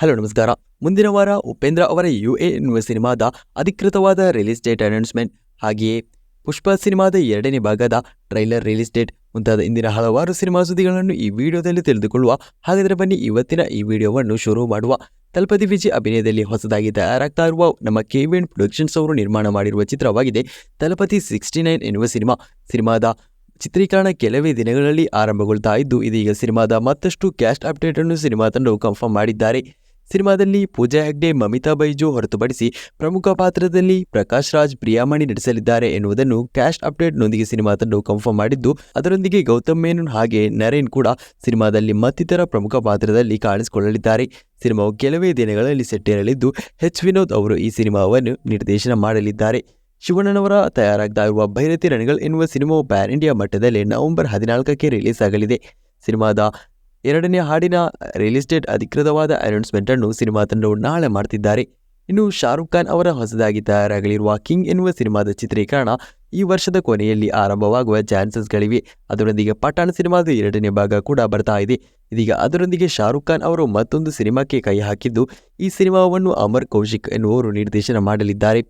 Hello, ನಮಸ್ಕಾರ. ಮುಂದಿನ ವಾರ ಉಪೇಂದ್ರ ಅವರ ಯು ಎ ಎನ್ನುವ ಸಿನಿಮಾದ ಅಧಿಕೃತವಾದ ರಿಲೀಸ್ ಡೇಟ್ ಅನೌನ್ಸ್ಮೆಂಟ್, ಹಾಗೆಯೇ ಪುಷ್ಪ ಸಿನಿಮಾದ ಎರಡನೇ ಭಾಗದ ಟ್ರೈಲರ್ ರಿಲೀಸ್ ಡೇಟ್ ಮುಂತಾದ ಇಂದಿನ ಹಲವಾರು ಸಿನಿಮಾ ಸುದ್ದಿಗಳನ್ನು ಈ ವಿಡಿಯೋದಲ್ಲಿ ತಿಳಿದುಕೊಳ್ಳುವ ಹಾಗಾದರೆ ಬನ್ನಿ ಇವತ್ತಿನ ಈ ವಿಡಿಯೋವನ್ನು ಶುರು ಮಾಡುವ. ತಲಪತಿ ವಿಜಯ್ ಅಭಿನಯದಲ್ಲಿ ಹೊಸದಾಗಿ ತಯಾರಾಗ್ತಾ ಇರುವ ನಮ್ಮ ಕೆವಿಎನ್ ಪ್ರೊಡಕ್ಷನ್ಸ್ ಅವರು ನಿರ್ಮಾಣ ಮಾಡಿರುವ ಚಿತ್ರವಾಗಿದೆ ತಲಪತಿ ಸಿಕ್ಸ್ಟಿ ನೈನ್ ಎನ್ನುವ ಸಿನಿಮಾ. ಸಿನಿಮಾದ ಚಿತ್ರೀಕರಣ ಕೆಲವೇ ದಿನಗಳಲ್ಲಿ ಆರಂಭಗೊಳ್ತಾ ಇದ್ದು, ಇದೀಗ ಸಿನಿಮಾದ ಮತ್ತಷ್ಟು ಕ್ಯಾಸ್ಟ್ ಅಪ್ಡೇಟ್ ಅನ್ನು ಸಿನಿಮಾ ತಂಡವು ಕನ್ಫರ್ಮ್ ಮಾಡಿದ್ದಾರೆ. ಸಿನಿಮಾದಲ್ಲಿ ಪೂಜಾ ಹೆಗ್ಡೆ, ಮಮಿತಾ ಬೈಜು ಹೊರತುಪಡಿಸಿ ಪ್ರಮುಖ ಪಾತ್ರದಲ್ಲಿ ಪ್ರಕಾಶ್ ರಾಜ್, ಪ್ರಿಯಾಮಣಿ ನಟಿಸಲಿದ್ದಾರೆ ಎನ್ನುವುದನ್ನು ಕ್ಯಾಸ್ಟ್ ಅಪ್ಡೇಟ್ನೊಂದಿಗೆ ಸಿನಿಮಾ ತಂಡವು ಕನ್ಫರ್ಮ್ ಮಾಡಿದ್ದು, ಅದರೊಂದಿಗೆ ಗೌತಮ್ ಮೇನನ್ ಹಾಗೆ ನರೇನ್ ಕೂಡ ಸಿನಿಮಾದಲ್ಲಿ ಮತ್ತಿತರ ಪ್ರಮುಖ ಪಾತ್ರದಲ್ಲಿ ಕಾಣಿಸಿಕೊಳ್ಳಲಿದ್ದಾರೆ. ಸಿನಿಮಾವು ಕೆಲವೇ ದಿನಗಳಲ್ಲಿ ಸೆಟ್ಟಿರಲಿದ್ದು, ಎಚ್ ವಿನೋದ್ ಅವರು ಈ ಸಿನಿಮಾವನ್ನು ನಿರ್ದೇಶನ ಮಾಡಲಿದ್ದಾರೆ. ಶಿವಣ್ಣನವರ ತಯಾರಾಗ್ತಾ ಭೈರತಿ ರಣಗಳು ಎನ್ನುವ ಸಿನಿಮಾವು ಪ್ಯಾನ್ ಇಂಡಿಯಾ ಮಟ್ಟದಲ್ಲಿ ನವೆಂಬರ್ ಹದಿನಾಲ್ಕಕ್ಕೆ ರಿಲೀಸ್ ಆಗಲಿದೆ. ಸಿನಿಮಾದ ಎರಡನೇ ಹಾಡಿನ ರಿಯಲ್ ಎಸ್ಟೇಟ್ ಅಧಿಕೃತವಾದ ಅನೌನ್ಸ್ಮೆಂಟ್ ಅನ್ನು ಸಿನಿಮಾ ತಂಡವು ನಾಳೆ ಮಾಡ್ತಿದ್ದಾರೆ. ಇನ್ನು ಶಾರುಖ್ ಖಾನ್ ಅವರ ಹೊಸದಾಗಿ ತಯಾರಾಗಲಿರುವ ಕಿಂಗ್ ಎನ್ನುವ ಸಿನಿಮಾದ ಚಿತ್ರೀಕರಣ ಈ ವರ್ಷದ ಕೊನೆಯಲ್ಲಿ ಆರಂಭವಾಗುವ ಚಾನ್ಸಸ್ಗಳಿವೆ ಅದರೊಂದಿಗೆ ಪಠಾಣ್ ಸಿನಿಮಾದ ಎರಡನೇ ಭಾಗ ಕೂಡ ಬರ್ತಾ ಇದೆ. ಇದೀಗ ಅದರೊಂದಿಗೆ ಶಾರುಖ್ ಖಾನ್ ಅವರು ಮತ್ತೊಂದು ಸಿನಿಮಾಕ್ಕೆ ಕೈ ಹಾಕಿದ್ದು ಈ ಸಿನಿಮಾವನ್ನು ಅಮರ್ ಕೌಶಿಕ್ ಎನ್ನುವರು ನಿರ್ದೇಶನ ಮಾಡಲಿದ್ದಾರೆ.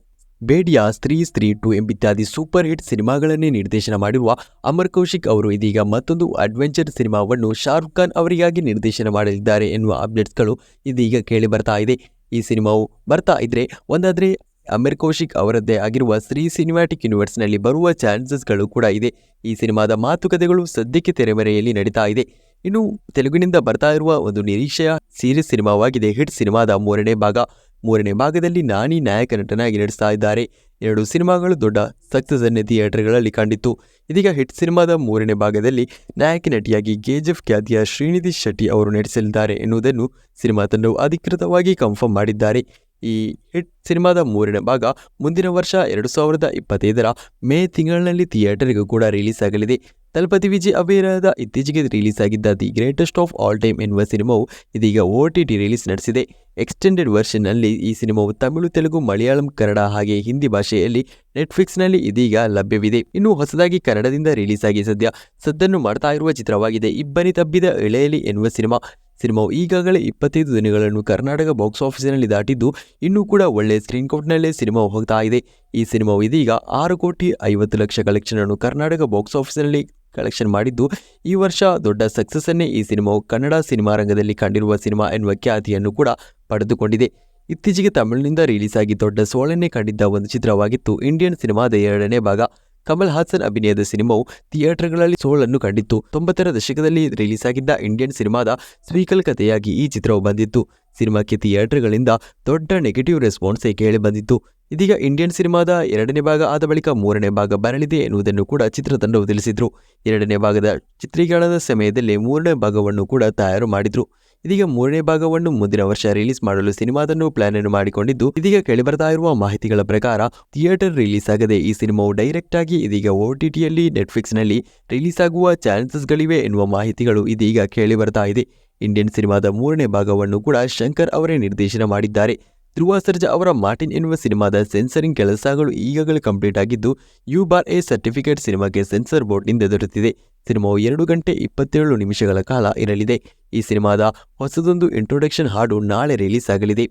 ಬೇಡಿಯಾ ಸ್ತ್ರೀ ಸ್ತ್ರೀ ಟು ಎಂಬಿತ್ಯಾದಿ ಸೂಪರ್ ಹಿಟ್ ಸಿನಿಮಾಗಳನ್ನೇ ನಿರ್ದೇಶನ ಮಾಡಿರುವ ಅಮರ್ ಕೌಶಿಕ್ ಅವರು ಇದೀಗ ಮತ್ತೊಂದು ಅಡ್ವೆಂಚರ್ ಸಿನಿಮಾವನ್ನು ಶಾರುಖ್ ಖಾನ್ ಅವರಿಗಾಗಿ ನಿರ್ದೇಶನ ಮಾಡಲಿದ್ದಾರೆ ಎನ್ನುವ ಅಪ್ಡೇಟ್ಸ್ಗಳು ಇದೀಗ ಕೇಳಿ ಬರ್ತಾ ಇದೆ. ಈ ಸಿನಿಮಾವು ಬರ್ತಾ ಇದ್ರೆ ಒಂದಾದರೆ ಅಮರ್ ಕೌಶಿಕ್ ಅವರದ್ದೇ ಆಗಿರುವ ಶ್ರೀ ಸಿನಿಮ್ಯಾಟಿಕ್ ಯೂನಿವರ್ಸ್ನಲ್ಲಿ ಬರುವ ಚಾನ್ಸಸ್ಗಳು ಕೂಡ ಇದೆ. ಈ ಸಿನಿಮಾದ ಮಾತುಕತೆಗಳು ಸದ್ಯಕ್ಕೆ ತೆರೆಮರೆಯಲ್ಲಿ ನಡೀತಾ ಇದೆ. ಇನ್ನು ತೆಲುಗಿನಿಂದ ಬರ್ತಾ ಇರುವ ಒಂದು ನಿರೀಕ್ಷೆಯ ಸೀರೀಸ್ ಸಿನಿಮಾವಾಗಿದೆ. ಹಿಟ್ ಸಿನಿಮಾದ ಮೂರನೇ ಭಾಗ. ಮೂರನೇ ಭಾಗದಲ್ಲಿ ನಾನಿ ನಾಯಕ ನಟನಾಗಿ ನಡೆಸ್ತಾ ಇದ್ದಾರೆ. ಎರಡು ಸಿನಿಮಾಗಳು ದೊಡ್ಡ ಸಕ್ಸಸ್ ಅನ್ನೇ ಥಿಯೇಟರ್ಗಳಲ್ಲಿ ಕಂಡಿತ್ತು. ಇದೀಗ ಹಿಟ್ ಸಿನಿಮಾದ ಮೂರನೇ ಭಾಗದಲ್ಲಿ ನಾಯಕ ನಟಿಯಾಗಿ ಕೆಜಿಎಫ್ ಖ್ಯಾತಿಯ ಶ್ರೀನಿಧಿ ಶೆಟ್ಟಿ ಅವರು ನಟಿಸಲಿದ್ದಾರೆ ಎನ್ನುವುದನ್ನು ಸಿನಿಮಾ ತಂಡವು ಅಧಿಕೃತವಾಗಿ ಕನ್ಫರ್ಮ್ ಮಾಡಿದ್ದಾರೆ. ಈ ಹಿಟ್ ಸಿನಿಮಾದ ಮೂರನೇ ಭಾಗ ಮುಂದಿನ ವರ್ಷ ಎರಡು ಸಾವಿರದ ಇಪ್ಪತ್ತೈದರ ಮೇ ತಿಂಗಳಿನಲ್ಲಿ ಥಿಯೇಟರ್ಗೂ ಕೂಡ ರಿಲೀಸ್ ಆಗಲಿದೆ. ತಲಪತಿ ವಿಜಯ್ ಅಭಿನಯದ ಇತ್ತೀಚೆಗೆ ರಿಲೀಸ್ ಆಗಿದ್ದ the greatest of all time ಎನ್ನುವ ಸಿನಿಮಾವು ಇದೀಗ ಒ ಟಿ ಟಿ ರಿಲೀಸ್ ನಡೆಸಿದೆ. ಎಕ್ಸ್ಟೆಂಡೆಡ್ ವರ್ಷನ್ನಲ್ಲಿ ಈ ಸಿನಿಮಾವು ತಮಿಳು, ತೆಲುಗು, ಮಲಯಾಳಂ, ಕನ್ನಡ ಹಾಗೆ ಹಿಂದಿ ಭಾಷೆಯಲ್ಲಿ ನೆಟ್ಫ್ಲಿಕ್ಸ್ನಲ್ಲಿ ಇದೀಗ ಲಭ್ಯವಿದೆ. ಇನ್ನು ಹೊಸದಾಗಿ ಕನ್ನಡದಿಂದ ರಿಲೀಸ್ ಆಗಿ ಸದ್ಯ ಸದ್ದನ್ನು ಮಾಡ್ತಾ ಇರುವ ಚಿತ್ರವಾಗಿದೆ. ಇಬ್ಬನಿ ತಬ್ಬಿದ ಎಳೆಯಲಿ ಎನ್ನುವ ಸಿನಿಮಾ. ಸಿನಿಮಾವು ಈಗಾಗಲೇ ಇಪ್ಪತ್ತೈದು ದಿನಗಳನ್ನು ಕರ್ನಾಟಕ ಬಾಕ್ಸ್ ಆಫೀಸಿನಲ್ಲಿ ದಾಟಿದ್ದು ಇನ್ನೂ ಕೂಡ ಒಳ್ಳೆ ಸ್ಕ್ರೀನ್ ಕೌಂಟ್ನಲ್ಲೇ ಸಿನಿಮಾ ಹೋಗ್ತಾ ಇದೆ. ಈ ಸಿನಿಮಾವು ಇದೀಗ ಆರು ಕೋಟಿ ಐವತ್ತು ಲಕ್ಷ ಕಲೆಕ್ಷನ್ ಅನ್ನು ಕರ್ನಾಟಕ ಬಾಕ್ಸ್ ಆಫೀಸಿನಲ್ಲಿ ಕಲೆಕ್ಷನ್ ಮಾಡಿದ್ದು. ಈ ವರ್ಷ ದೊಡ್ಡ ಸಕ್ಸಸ್ಸನ್ನೇ ಈ ಸಿನಿಮಾವು ಕನ್ನಡ ಸಿನಿಮಾ ರಂಗದಲ್ಲಿ ಕಂಡಿರುವ ಸಿನಿಮಾ ಎನ್ನುವ ಖ್ಯಾತಿಯನ್ನು ಕೂಡ ಪಡೆದುಕೊಂಡಿದೆ. ಇತ್ತೀಚೆಗೆ ತಮಿಳಿನಿಂದ ರಿಲೀಸ್ ಆಗಿ ದೊಡ್ಡ ಸೋಳನ್ನೇ ಕಂಡಿದ್ದ ಒಂದು ಚಿತ್ರವಾಗಿತ್ತು. ಇಂಡಿಯನ್ ಸಿನಿಮಾದ ಎರಡನೇ ಭಾಗ. ಕಮಲ್ ಹಾಸನ್ ಅಭಿನಯದ ಸಿನಿಮಾವು ಥಿಯೇಟರ್ಗಳಲ್ಲಿ ಸೋಳನ್ನು ಕಂಡಿತ್ತು. ತೊಂಬತ್ತರ ದಶಕದಲ್ಲಿ ರಿಲೀಸ್ ಆಗಿದ್ದ ಇಂಡಿಯನ್ ಸಿನಿಮಾದ ಸ್ವೀಕಲ್ ಕಥೆಯಾಗಿ ಈ ಚಿತ್ರವು ಬಂದಿತ್ತು. ಸಿನಿಮಾಕ್ಕೆ ಥಿಯೇಟರ್ಗಳಿಂದ ದೊಡ್ಡ ನೆಗೆಟಿವ್ ರೆಸ್ಪಾನ್ಸೇ ಕೇಳಿ ಬಂದಿತ್ತು. ಇದೀಗ ಇಂಡಿಯನ್ ಸಿನಿಮಾದ ಎರಡನೇ ಭಾಗ ಆದ ಬಳಿಕ ಮೂರನೇ ಭಾಗ ಬರಲಿದೆ ಎನ್ನುವುದನ್ನು ಕೂಡ ಚಿತ್ರತಂಡವು ತಿಳಿಸಿದ್ರು. ಎರಡನೇ ಭಾಗದ ಚಿತ್ರೀಕರಣದ ಸಮಯದಲ್ಲಿ ಮೂರನೇ ಭಾಗವನ್ನು ಕೂಡ ತಯಾರು ಮಾಡಿದ್ರು. ಇದೀಗ ಮೂರನೇ ಭಾಗವನ್ನು ಮುಂದಿನ ವರ್ಷ ರಿಲೀಸ್ ಮಾಡಲು ಸಿನಿಮಾದನ್ನು ಪ್ಲಾನ್ ಅನ್ನು ಮಾಡಿಕೊಂಡಿದ್ದು, ಇದೀಗ ಕೇಳಿಬರ್ತಾ ಇರುವ ಮಾಹಿತಿಗಳ ಪ್ರಕಾರ ಥಿಯೇಟರ್ ರಿಲೀಸ್ ಆಗದೆ ಈ ಸಿನಿಮಾವು ಡೈರೆಕ್ಟ್ ಆಗಿ ಇದೀಗ ಓ ಟಿ ಟಿಯಲ್ಲಿ ನೆಟ್ಫ್ಲಿಕ್ಸ್ನಲ್ಲಿ ರಿಲೀಸ್ ಆಗುವ ಚಾನ್ಸಸ್ಗಳಿವೆ ಎನ್ನುವ ಮಾಹಿತಿಗಳು ಇದೀಗ ಕೇಳಿಬರ್ತಾ ಇದೆ. ಇಂಡಿಯನ್ ಸಿನಿಮಾದ ಮೂರನೇ ಭಾಗವನ್ನು ಕೂಡ ಶಂಕರ್ ಅವರೇ ನಿರ್ದೇಶನ ಮಾಡಿದ್ದಾರೆ. ಧ್ರುವ ಸರ್ಜಾ ಅವರ ಮಾರ್ಟಿನ್ ಎನ್ನುವ ಸಿನಿಮಾದ ಸೆನ್ಸರಿಂಗ್ ಕೆಲಸಗಳು ಈಗಾಗಲೇ ಕಂಪ್ಲೀಟ್ ಆಗಿದ್ದು ಯು ಬಾರ್ ಎ ಸರ್ಟಿಫಿಕೇಟ್ ಸಿನಿಮಾಗೆ ಸೆನ್ಸರ್ ಬೋರ್ಡ್ನಿಂದ ದೊರೆತಿದೆ. ಸಿನಿಮಾವು ಎರಡು ಗಂಟೆ ಇಪ್ಪತ್ತೇಳು ನಿಮಿಷಗಳ ಕಾಲ ಇರಲಿದೆ. ಈ ಸಿನಿಮಾದ ಹೊಸದೊಂದು ಇಂಟ್ರೊಡಕ್ಷನ್ ಹಾಡು ನಾಳೆ ರಿಲೀಸ್ ಆಗಲಿದೆ.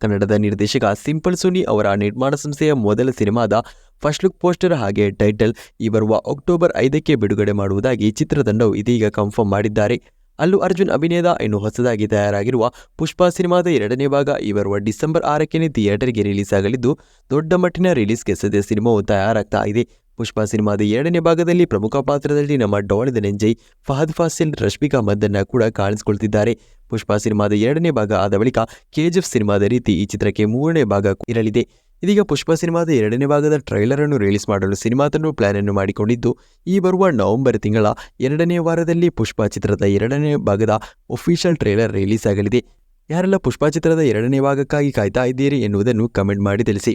ಕನ್ನಡದ ನಿರ್ದೇಶಕ ಸಿಂಪಲ್ ಸುನಿ ಅವರ ನಿರ್ಮಾಣ ಸಂಸ್ಥೆಯ ಮೊದಲ ಸಿನಿಮಾದ ಫಸ್ಟ್ ಲುಕ್ ಪೋಸ್ಟರ್ ಹಾಗೆ ಟೈಟಲ್ ಈ ಬರುವ ಅಕ್ಟೋಬರ್ ಐದಕ್ಕೆ ಬಿಡುಗಡೆ ಮಾಡುವುದಾಗಿ ಚಿತ್ರತಂಡವು ಇದೀಗ ಕನ್ಫರ್ಮ್ ಮಾಡಿದ್ದಾರೆ. ಅಲ್ಲು ಅರ್ಜುನ್ ಅಭಿನಯದ ಇನ್ನು ಹೊಸದಾಗಿ ತಯಾರಾಗಿರುವ ಪುಷ್ಪ ಸಿನಿಮಾದ ಎರಡನೇ ಭಾಗ ಈ ಬರುವ ಡಿಸೆಂಬರ್ ಆರಕ್ಕೆ ಥಿಯೇಟರ್ಗೆ ರಿಲೀಸ್ ಆಗಲಿದ್ದು, ದೊಡ್ಡ ಮಟ್ಟಿನ ರಿಲೀಸ್ಗೆ ಸದ್ಯ ಸಿನಿಮಾವು ತಯಾರಾಗ್ತಾ ಇದೆ. ಪುಷ್ಪ ಸಿನಿಮಾದ ಎರಡನೇ ಭಾಗದಲ್ಲಿ ಪ್ರಮುಖ ಪಾತ್ರದಲ್ಲಿ ನಮ್ಮ ಡೋಳದ ನೆಂಜೈ, ಫಹದ್ ಫಾಸಿಲ್, ರಶ್ಮಿಕಾ ಮದ್ದನ್ನ ಕೂಡ ಕಾಣಿಸಿಕೊಳ್ತಿದ್ದಾರೆ. ಪುಷ್ಪ ಸಿನಿಮಾದ ಎರಡನೇ ಭಾಗ ಆದ ಬಳಿಕ ಕೆಜಿಎಫ್ ಸಿನಿಮಾದ ರೀತಿ ಈ ಚಿತ್ರಕ್ಕೆ ಮೂರನೇ ಭಾಗ ಇರಲಿದೆ. ಇದೀಗ ಪುಷ್ಪ ಸಿನಿಮಾದ ಎರಡನೇ ಭಾಗದ ಟ್ರೈಲರ್ ಅನ್ನು ರಿಲೀಸ್ ಮಾಡಲು ಸಿನಿಮಾ ಪ್ಲಾನ್ ಅನ್ನು ಮಾಡಿಕೊಂಡಿದ್ದು, ಈ ಬರುವ ನವೆಂಬರ್ ತಿಂಗಳ ಎರಡನೇ ವಾರದಲ್ಲಿ ಪುಷ್ಪ ಚಿತ್ರದ ಎರಡನೇ ಭಾಗದ ಒಫಿಷಿಯಲ್ ಟ್ರೈಲರ್ ರಿಲೀಸ್ ಆಗಲಿದೆ ಯಾರೆಲ್ಲ ಪುಷ್ಪ ಚಿತ್ರದ ಎರಡನೇ ಭಾಗಕ್ಕಾಗಿ ಕಾಯ್ತಾ ಇದ್ದೀರಿ ಎನ್ನುವುದನ್ನು ಕಮೆಂಟ್ ಮಾಡಿ ತಿಳಿಸಿ.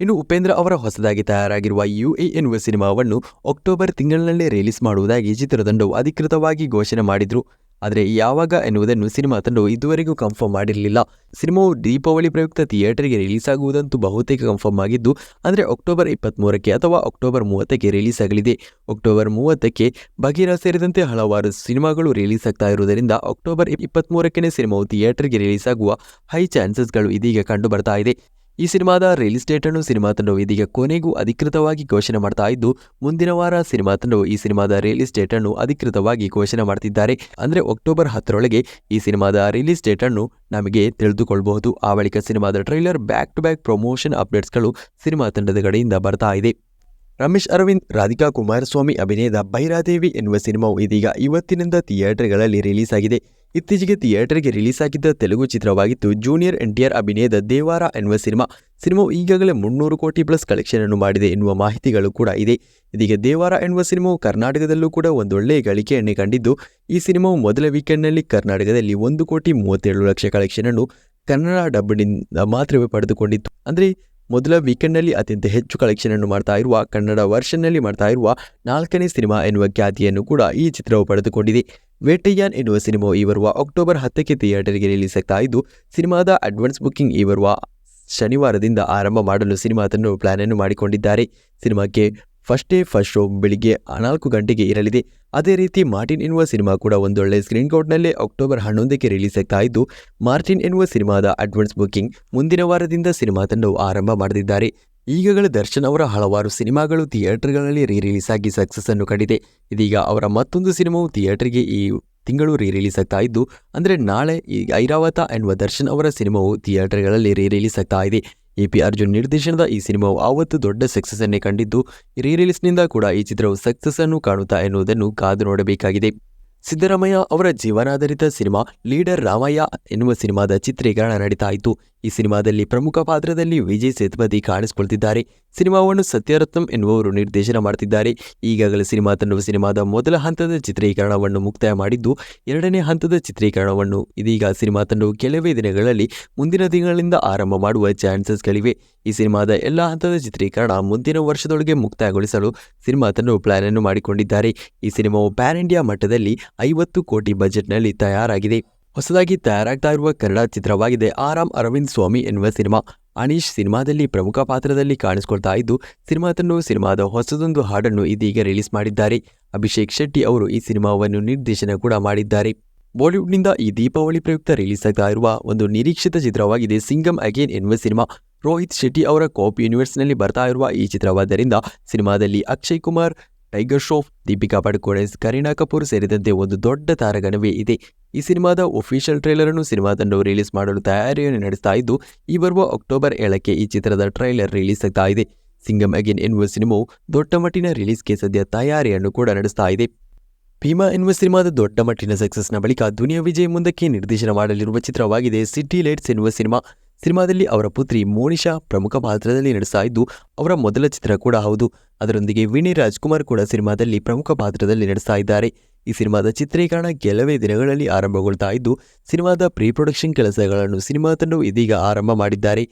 ಇನ್ನು ಉಪೇಂದ್ರ ಅವರ ಹೊಸದಾಗಿ ತಯಾರಾಗಿರುವ ಯು ಎ ಎನ್ನುವ ಸಿನಿಮಾವನ್ನು ಅಕ್ಟೋಬರ್ ತಿಂಗಳಿನಲ್ಲೇ ರಿಲೀಸ್ ಮಾಡುವುದಾಗಿ ಚಿತ್ರತಂಡವು ಅಧಿಕೃತವಾಗಿ ಘೋಷಣೆ ಮಾಡಿದ್ರು. ಆದರೆ ಯಾವಾಗ ಎನ್ನುವುದನ್ನು ಸಿನಿಮಾ ತಂಡವು ಇದುವರೆಗೂ ಕನ್ಫರ್ಮ್ ಮಾಡಿರಲಿಲ್ಲ. ಸಿನಿಮಾವು ದೀಪಾವಳಿ ಪ್ರಯುಕ್ತ ಥಿಯೇಟರ್ಗೆ ರಿಲೀಸ್ ಆಗುವುದಂತೂ ಬಹುತೇಕ ಕನ್ಫರ್ಮ್ ಆಗಿದ್ದು, ಅಂದರೆ ಅಕ್ಟೋಬರ್ ಇಪ್ಪತ್ತ್ಮೂರಕ್ಕೆ ಅಥವಾ ಅಕ್ಟೋಬರ್ ಮೂವತ್ತಕ್ಕೆ ರಿಲೀಸ್ ಆಗಲಿದೆ. ಅಕ್ಟೋಬರ್ ಮೂವತ್ತಕ್ಕೆ ಬಗೀರ ಸೇರಿದಂತೆ ಹಲವಾರು ಸಿನಿಮಾಗಳು ರಿಲೀಸ್ ಆಗ್ತಾ ಇರುವುದರಿಂದ ಅಕ್ಟೋಬರ್ ಇಪ್ಪತ್ತ್ಮೂರಕ್ಕೆ ಸಿನಿಮಾವು ಥಿಯೇಟರ್ಗೆ ರಿಲೀಸ್ ಆಗುವ ಹೈ ಚಾನ್ಸಸ್ಗಳು ಇದೀಗ ಕಂಡು ಬರ್ತಾ ಇದೆ. ಈ ಸಿನಿಮಾದ ರಿಲೀಸ್ ಡೇಟ್ ಅನ್ನು ಸಿನಿಮಾ ತಂಡವು ಇದೀಗ ಕೊನೆಗೂ ಅಧಿಕೃತವಾಗಿ ಘೋಷಣೆ ಮಾಡ್ತಾ ಇದ್ದು, ಮುಂದಿನ ವಾರ ಸಿನಿಮಾ ತಂಡವು ಈ ಸಿನಿಮಾದ ರಿಲೀಸ್ ಡೇಟ್ ಅನ್ನು ಅಧಿಕೃತವಾಗಿ ಘೋಷಣೆ ಮಾಡ್ತಿದ್ದಾರೆ. ಅಂದರೆ ಅಕ್ಟೋಬರ್ ಹತ್ತರೊಳಗೆ ಈ ಸಿನಿಮಾದ ರಿಲೀಸ್ ಡೇಟ್ ಅನ್ನು ನಮಗೆ ತಿಳಿದುಕೊಳ್ಳಬಹುದು ಆ ಬಳಿಕ ಸಿನಿಮಾದ trailer back to back promotion ಅಪ್ಡೇಟ್ಸ್ಗಳು cinema ತಂಡದ ಕಡೆಯಿಂದ ಬರ್ತಾ ಇದೆ. ರಮೇಶ್ ಅರವಿಂದ್, ರಾಧಿಕಾ ಕುಮಾರಸ್ವಾಮಿ, ಅಭಿನಯದ ಭೈರಾದೇವಿ ಎನ್ನುವ ಸಿನಿಮಾವು ಇದೀಗ ಇವತ್ತಿನಿಂದ ಥಿಯೇಟರ್ಗಳಲ್ಲಿ ರಿಲೀಸ್ ಆಗಿದೆ. ಇತ್ತೀಚೆಗೆ ಥಿಯೇಟರ್ಗೆ ರಿಲೀಸ್ ಆಗಿದ್ದ ತೆಲುಗು ಚಿತ್ರವಾಗಿತ್ತು ಜೂನಿಯರ್ ಎನ್ಟಿಆರ್ ಅಭಿನಯದ ದೇವಾರ ಎನ್ನುವ ಸಿನಿಮಾ, ಸಿನಿಮಾವು ಈಗಾಗಲೇ ಮುನ್ನೂರು ಕೋಟಿ ಪ್ಲಸ್ ಕಲೆಕ್ಷನ್ ಅನ್ನು ಮಾಡಿದೆ ಎನ್ನುವ ಮಾಹಿತಿಗಳು ಕೂಡ ಇದೆ. ಇದೀಗ ದೇವಾರ ಎನ್ನುವ ಸಿನಿಮಾವು ಕರ್ನಾಟಕದಲ್ಲೂ ಕೂಡ ಒಂದೊಳ್ಳೆಯ ಗಳಿಕೆಯನ್ನೇ ಕಂಡಿದ್ದು, ಈ ಸಿನಿಮಾವು ಮೊದಲ ವೀಕೆಂಡ್ನಲ್ಲಿ ಕರ್ನಾಟಕದಲ್ಲಿ ಒಂದು ಕೋಟಿ ಮೂವತ್ತೇಳು ಲಕ್ಷ ಕಲೆಕ್ಷನ್ ಅನ್ನು ಕನ್ನಡ ಡಬ್ಬಿನಿಂದ ಮಾತ್ರವೇ ಪಡೆದುಕೊಂಡಿತ್ತು. ಅಂದರೆ ಮೊದಲ ವೀಕೆಂಡ್ನಲ್ಲಿ ಅತ್ಯಂತ ಹೆಚ್ಚು ಕಲೆಕ್ಷನ್ ಅನ್ನು ಮಾಡ್ತಾ ಇರುವ, ಕನ್ನಡ ವರ್ಷನ್ನಲ್ಲಿ ಮಾಡ್ತಾ ಇರುವ ನಾಲ್ಕನೇ ಸಿನಿಮಾ ಎನ್ನುವ ಖ್ಯಾತಿಯನ್ನು ಕೂಡ ಈ ಚಿತ್ರವು ಪಡೆದುಕೊಂಡಿದೆ. ವೇಟಯ್ಯಾನ್ ಎನ್ನುವ ಸಿನಿಮಾವು ಈ ಬರುವ ಅಕ್ಟೋಬರ್ ಹತ್ತಕ್ಕೆ ಥಿಯೇಟರ್ಗೆ ರಿಲೀಸ್ ಆಗ್ತಾ ಇದ್ದು, ಸಿನಿಮಾದ ಅಡ್ವಾನ್ಸ್ ಬುಕ್ಕಿಂಗ್ ಈ ಬರುವ ಶನಿವಾರದಿಂದ ಆರಂಭ ಮಾಡಲು ಸಿನಿಮಾದನ್ನು ಪ್ಲ್ಯಾನನ್ನು ಪ್ಲಾನ್ ಅನ್ನು ಮಾಡಿಕೊಂಡಿದ್ದಾರೆ. ಸಿನಿಮಾಕ್ಕೆ ಫಸ್ಟ್ ಡೇ ಫಸ್ಟ್ ಶೋ ಬೆಳಿಗ್ಗೆ ನಾಲ್ಕು ಗಂಟೆಗೆ ಇರಲಿದೆ. ಅದೇ ರೀತಿ ಮಾರ್ಟಿನ್ ಎನ್ನುವ ಸಿನಿಮಾ ಕೂಡ ಒಂದೊಳ್ಳೆ ಸ್ಕ್ರೀನ್ ಕೌಟ್ನಲ್ಲೇ ಅಕ್ಟೋಬರ್ ಹನ್ನೊಂದಕ್ಕೆ ರಿಲೀಸ್ ಆಗ್ತಾ ಇದ್ದು, ಮಾರ್ಟಿನ್ ಎನ್ನುವ ಸಿನಿಮಾದ ಅಡ್ವಾನ್ಸ್ ಬುಕ್ಕಿಂಗ್ ಮುಂದಿನ ವಾರದಿಂದ ಸಿನಿಮಾ ತಂಡವು ಆರಂಭ ಮಾಡದಿದ್ದಾರೆ ಈಗಾಗಲೇ ದರ್ಶನ್ ಅವರ ಹಲವಾರು ಸಿನಿಮಾಗಳು ಥಿಯೇಟರ್ಗಳಲ್ಲಿ ರೀ ರಿಲೀಸ್ ಆಗಿ ಸಕ್ಸಸ್ ಅನ್ನು ಕಂಡಿದೆ. ಇದೀಗ ಅವರ ಮತ್ತೊಂದು ಸಿನಿಮಾವು ಥಿಯೇಟರ್ಗೆ ಈ ತಿಂಗಳು ರೀ ರಿಲೀಸ್ ಆಗ್ತಾ ಇದ್ದು, ಅಂದರೆ ನಾಳೆ ಈ ಐರಾವತ ಎನ್ನುವ ದರ್ಶನ್ ಅವರ ಸಿನಿಮಾವು ಥಿಯೇಟರ್ಗಳಲ್ಲಿ ರೀ ರಿಲೀಸ್ ಆಗ್ತಾ ಇದೆ. ಎ ಪಿ ಅರ್ಜುನ್ ನಿರ್ದೇಶನದ ಈ ಸಿನಿಮಾವು ಆವತ್ತು ದೊಡ್ಡ ಸಕ್ಸಸ್ ಅನ್ನೇ ಕಂಡಿದ್ದು ರೀ ರಿಲೀಸ್ನಿಂದ ಕೂಡ ಈ ಚಿತ್ರವು ಸಕ್ಸಸ್ ಅನ್ನು ಕಾಣುತ್ತಾ ಎನ್ನುವುದನ್ನು ಕಾದು ನೋಡಬೇಕಾಗಿದೆ. ಸಿದ್ದರಾಮಯ್ಯ ಅವರ ಜೀವನಾಧಾರಿತ ಸಿನಿಮಾ ಲೀಡರ್ ರಾಮಯ್ಯ ಎನ್ನುವ ಸಿನಿಮಾದ ಚಿತ್ರೀಕರಣ ನಡೀತಾ ಇತ್ತು. ಈ ಸಿನಿಮಾದಲ್ಲಿ ಪ್ರಮುಖ ಪಾತ್ರದಲ್ಲಿ ವಿಜಯ್ ಸೇತುಪತಿ ಕಾಣಿಸಿಕೊಳ್ತಿದ್ದಾರೆ. ಸಿನಿಮಾವನ್ನು ಸತ್ಯರತ್ನಂ ಎನ್ನುವವರು ನಿರ್ದೇಶನ ಮಾಡುತ್ತಿದ್ದಾರೆ ಈಗಾಗಲೇ ಸಿನಿಮಾ ತಂಡವು ಸಿನಿಮಾದ ಮೊದಲ ಹಂತದ ಚಿತ್ರೀಕರಣವನ್ನು ಮುಕ್ತಾಯ ಮಾಡಿದ್ದು, ಎರಡನೇ ಹಂತದ ಚಿತ್ರೀಕರಣವನ್ನು ಇದೀಗ ಸಿನಿಮಾ ತಂಡವು ಕೆಲವೇ ದಿನಗಳಲ್ಲಿ ಮುಂದಿನ ತಿಂಗಳಿಂದ ಆರಂಭ ಮಾಡುವ ಚಾನ್ಸಸ್ಗಳಿವೆ ಈ ಸಿನಿಮಾದ ಎಲ್ಲ ಹಂತದ ಚಿತ್ರೀಕರಣ ಮುಂದಿನ ವರ್ಷದೊಳಗೆ ಮುಕ್ತಾಯಗೊಳಿಸಲು ಸಿನಿಮಾ ತಂಡವು ಪ್ಲಾನ್ ಅನ್ನು ಮಾಡಿಕೊಂಡಿದ್ದಾರೆ. ಈ ಸಿನಿಮಾವು ಪ್ಯಾನ್ ಇಂಡಿಯಾ ಮಟ್ಟದಲ್ಲಿ ಐವತ್ತು ಕೋಟಿ ಬಜೆಟ್ನಲ್ಲಿ ತಯಾರಾಗಿದೆ. ಹೊಸದಾಗಿ ತಯಾರಾಗ್ತಾ ಇರುವ ಕನ್ನಡ ಚಿತ್ರವಾಗಿದೆ. ಆರಾಮ್ ಅರವಿಂದ್ ಸ್ವಾಮಿ ಎನ್ನುವ ಸಿನಿಮಾ. ಅನೀಶ್ ಸಿನಿಮಾದಲ್ಲಿ ಪ್ರಮುಖ ಪಾತ್ರದಲ್ಲಿ ಕಾಣಿಸಿಕೊಳ್ತಾ ಇದ್ದು ಸಿನಿಮಾ ತಂಡವು ಸಿನಿಮಾದ ಹೊಸದೊಂದು ಹಾಡನ್ನು ಇದೀಗ ರಿಲೀಸ್ ಮಾಡಿದ್ದಾರೆ. ಅಭಿಷೇಕ್ ಶೆಟ್ಟಿ ಅವರು ಈ ಸಿನಿಮಾವನ್ನು ನಿರ್ದೇಶನ ಕೂಡ ಮಾಡಿದ್ದಾರೆ. ಬಾಲಿವುಡ್ನಿಂದ ಈ ದೀಪಾವಳಿ ಪ್ರಯುಕ್ತ ರಿಲೀಸ್ ಆಗ್ತಾ ಇರುವ ಒಂದು ನಿರೀಕ್ಷಿತ ಚಿತ್ರವಾಗಿದೆ ಸಿಂಗಮ್ ಅಗೇನ್ ಎನ್ನುವ ಸಿನಿಮಾ. ರೋಹಿತ್ ಶೆಟ್ಟಿ ಅವರ ಕಾಪಿ ಯೂನಿವರ್ಸ್ನಲ್ಲಿ ಬರ್ತಾ ಇರುವ ಈ ಚಿತ್ರವಾದ್ದರಿಂದ ಸಿನಿಮಾದಲ್ಲಿ ಅಕ್ಷಯ್ ಕುಮಾರ್ ಟೈಗರ್ ಶ್ರಾಫ್ ದೀಪಿಕಾ ಪಡುಕೋಣೆ, ಕರೀನಾ ಕಪೂರ್ ಸೇರಿದಂತೆ ಒಂದು ದೊಡ್ಡ ತಾರಗಣವೇ ಇದೆ. ಈ ಸಿನಿಮಾದ ಒಫಿಷಿಯಲ್ ಟ್ರೈಲರ್ ಅನ್ನು ಸಿನಿಮಾ ತಂಡವು ರಿಲೀಸ್ ಮಾಡಲು ತಯಾರಿಯನ್ನು ನಡೆಸ್ತಾ ಇದ್ದು, ಈ ಬರುವ ಅಕ್ಟೋಬರ್ ಏಳಕ್ಕೆ ಈ ಚಿತ್ರದ ಟ್ರೈಲರ್ ರಿಲೀಸ್ ಆಗ್ತಾ ಇದೆ. ಸಿಂಗಮ್ ಅಗೇನ್ ಎನ್ನುವ ಸಿನಿಮಾವು ದೊಡ್ಡ ಮಟ್ಟಿನ ರಿಲೀಸ್ಗೆ ಸದ್ಯ ತಯಾರಿಯನ್ನು ಕೂಡ ನಡೆಸ್ತಾ ಇದೆ. ಭೀಮಾ ಎನ್ನುವ ಸಿನಿಮಾದ ದೊಡ್ಡ ಮಟ್ಟಿನ ಸಕ್ಸಸ್ನ ಬಳಿಕ ದುನಿಯಾ ವಿಜಯ್ ಮುಂದಕ್ಕೆ ನಿರ್ದೇಶನ ಮಾಡಲಿರುವ ಚಿತ್ರವಾಗಿದೆ ಸಿಟಿ ಲೈಟ್ಸ್ ಎನ್ನುವ ಸಿನಿಮಾ. ಸಿನಿಮಾದಲ್ಲಿ ಅವರ ಪುತ್ರಿ ಮೋನಿಶಾ ಪ್ರಮುಖ ಪಾತ್ರದಲ್ಲಿ ನಡೆಸ್ತಾ ಇದ್ದು, ಅವರ ಮೊದಲ ಚಿತ್ರ ಕೂಡ ಹೌದು. ಅದರೊಂದಿಗೆ ವಿನಿ ರಾಜ್ಕುಮಾರ್ ಕೂಡ ಸಿನಿಮಾದಲ್ಲಿ ಪ್ರಮುಖ ಪಾತ್ರದಲ್ಲಿ ನಡೆಸ್ತಾ ಇದ್ದಾರೆ. ಈ ಸಿನಿಮಾದ ಚಿತ್ರೀಕರಣ ಕೆಲವೇ ದಿನಗಳಲ್ಲಿ ಆರಂಭಗೊಳ್ತಾ ಇದ್ದು, ಸಿನಿಮಾದ ಪ್ರೀ ಪ್ರೊಡಕ್ಷನ್ ಕೆಲಸಗಳನ್ನು ಸಿನಿಮಾ ತಂಡವು ಇದೀಗ ಆರಂಭ ಮಾಡಿದ್ದಾರೆ.